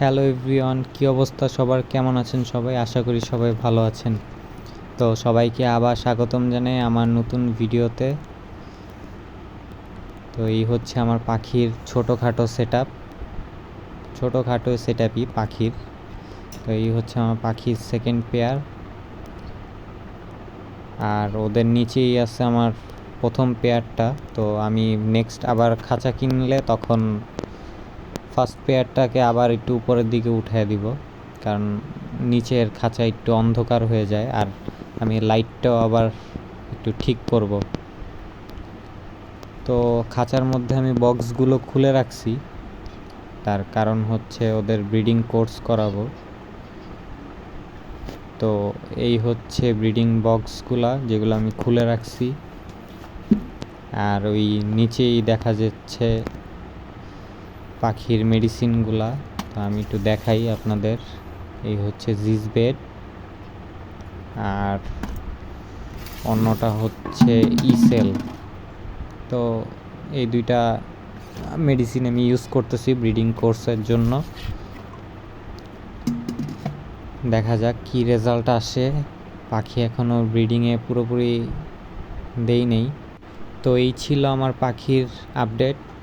Hello everyone, কী অবস্থা? সবার কেমন আছেন সবাই? আশা করি সবাই ভালো আছেন। তো সবাইকে আবার স্বাগতম জানাই আমার নতুন ভিডিওতে। তো এই হচ্ছে আমার পাখির ছোটোখাটো সেট আপ ছোটোখাটো সেট আপই পাখির। তো এই হচ্ছে আমার পাখির সেকেন্ড পেয়ার আর ওদের নিচেই আছে আমার প্রথম পেয়ারটা তো আমি নেক্সট আবার খাঁচা কিনলে তখন ফার্স্ট পেয়ারটাকে আবার একটু উপরের দিকে উঠিয়ে দিব। কারণ নিচের খাঁচা একটু অন্ধকার হয়ে যায় আর আমি লাইটটাও আবার একটু ঠিক করব। তো খাঁচার মধ্যে আমি বক্সগুলো খুলে রাখছি। তার কারণ হচ্ছে ওদের ব্রিডিং কোর্স করাবো। তো এই হচ্ছে ব্রিডিং বক্সগুলা যেগুলো আমি খুলে রাখছি। আর ওই নিচেই দেখা যাচ্ছে পাখির মেডিসিনগুলা তো আমি একটু দেখাই আপনাদের। এই হচ্ছে জিজ বেড আর অন্যটা হচ্ছে ইসেল তো এই দুইটা মেডিসিন আমি ইউজ করতেছি ব্রিডিং কোর্সের জন্য। দেখা যাক কি রেজাল্ট আসে। পাখি এখনও ব্রিডিংয়ে পুরোপুরি দেই নেই। তো এই ছিল আমার পাখির আপডেট